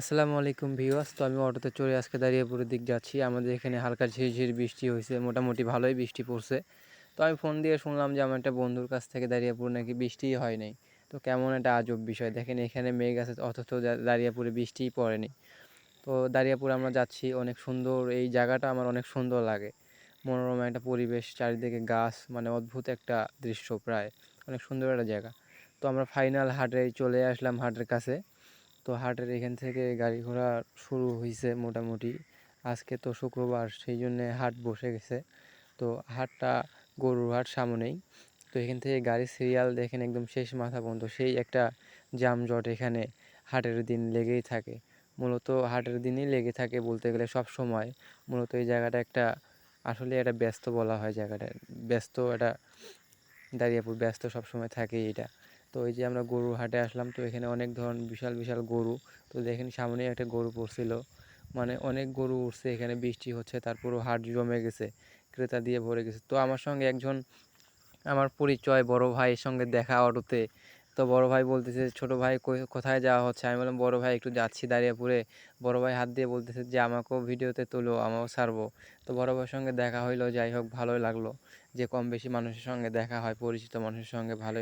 আসসালামু আলাইকুম ভিউয়ার্স। তো আমি অটোতে চড়ে আজকে দাঁড়িয়েপুরের দিক যাচ্ছি। আমাদের এখানে হালকা ঝিরঝির বৃষ্টি হয়েছে। মোটামুটি ভালোই বৃষ্টি পড়ছে। তো আমি ফোন দিয়ে শুনলাম যে আমার একটা বন্ধুর কাছ থেকে দাঁড়িয়ে দাঁড়িয়েপুর নাকি বৃষ্টিই হয় নাই। তো কেমন একটা আজব বিষয়। দেখেন এখানে মেঘ আছে, অথচ দাঁড়িয়াপুরে বৃষ্টিই পড়েনি। তো দাঁড়িয়াপুরে আমরা যাচ্ছি, অনেক সুন্দর। এই জায়গাটা আমার অনেক সুন্দর লাগে। মনোরম একটা পরিবেশ, চারিদিকে গাছ মানে অদ্ভুত একটা দৃশ্য প্রায়। অনেক সুন্দর একটা জায়গা। তো আমরা ফাইনাল হাটে চলে আসলাম হাটের কাছে। তো হাটের এখান থেকে গাড়ি ঘোড়া শুরু হয়েছে মোটামুটি। আজকে তো শুক্রবার, সেই জন্যে হাট বসে গেছে। তো হাটটা, গরুর হাট সামনেই। তো এখান থেকে গাড়ি সিরিয়াল দেখেন একদম শেষ মাথা পর্যন্ত। সেই একটা যানজট এখানে হাটের দিন লেগেই থাকে। মূলত হাটের দিনই লেগে থাকে বলতে গেলে সব সময়। মূলত এই জায়গাটা একটা, আসলে একটা ব্যস্ত বলা হয় জায়গাটা। ব্যস্ত একটা, দাঁড়িয়ে ব্যস্ত সব সময় থাকে এটা। তো এই যে আমরা গরুর হাটে আসলাম, তো এখানে অনেক ধরন বিশাল বিশাল গরু। তো দেখেন সামনে একটা গরু পড়ছিল। মানে অনেক গরু উঠছে এখানে বৃষ্টি হচ্ছে, তারপরও হাট জমে গেছে, ক্রেতা দিয়ে ভরে গেছে। তো আমার সঙ্গে একজন, আমার পরিচয় বড় ভাইয়ের সঙ্গে দেখা অটোতে। তো বড় ভাই বলতেছে, ছোট ভাই কোথায় যাওয়া হচ্ছে? আমি বললাম, বড় ভাই, একটু যাচ্ছি দাঁড়িয়েপুরে। বড় ভাই হাত দিয়ে বলতেছে, যে আমাকেও ভিডিওতে তোলো আমাকেও ছাড়বো। তো বড় ভাইয়ের সঙ্গে দেখা হইল, যাই হোক, ভালোই লাগল। যে কম বেশি মানুষের সঙ্গে দেখা হয়, পরিচিত মানুষের সঙ্গে ভালোই